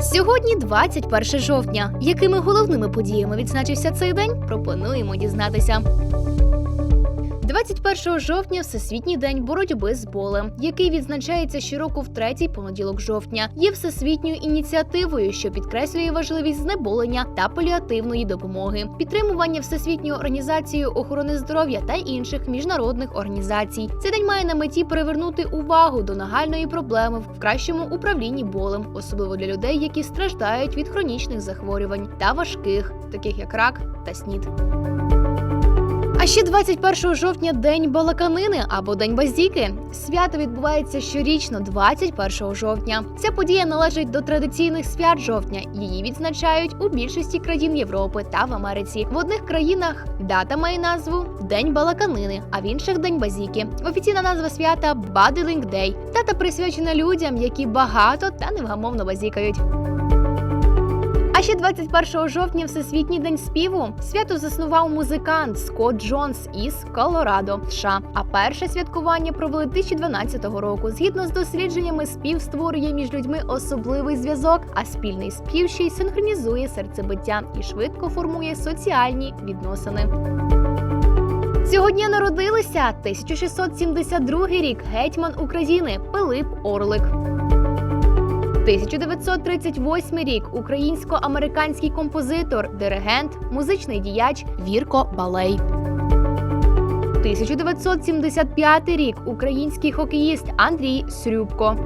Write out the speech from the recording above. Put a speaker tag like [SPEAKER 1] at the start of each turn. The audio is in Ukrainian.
[SPEAKER 1] Сьогодні 21 жовтня. Якими головними подіями відзначився цей день? Пропонуємо дізнатися. 21 жовтня Всесвітній день боротьби з болем, який відзначається щороку в третій понеділок жовтня, є всесвітньою ініціативою, що підкреслює важливість знеболення та паліативної допомоги, підтримування всесвітньою організацією охорони здоров'я та інших міжнародних організацій. Цей день має на меті привернути увагу до нагальної проблеми в кращому управлінні болем, особливо для людей, які страждають від хронічних захворювань та важких, таких як рак та снід. А ще 21 жовтня день балаканини або День базіки. Свято відбувається щорічно, 21 жовтня. Ця подія належить до традиційних свят жовтня. Її відзначають у більшості країн Європи та в Америці. В одних країнах дата має назву День балаканини, а в інших День базіки. Офіційна назва свята Бадилинг Дей. Дата присвячена людям, які багато та невгамовно базікають. А ще 21 жовтня Всесвітній день співу свято заснував музикант Скотт Джонс із Колорадо, США. А перше святкування провели 2012 року. Згідно з дослідженнями, спів створює між людьми особливий зв'язок, а спільний спів синхронізує серцебиття і швидко формує соціальні відносини. Цього дня народилися 1672 рік гетьман України Пилип Орлик. 1938 рік українсько-американський композитор, диригент, музичний діяч Вірко Балей. 1975 рік український хокеїст Андрій Срюбко.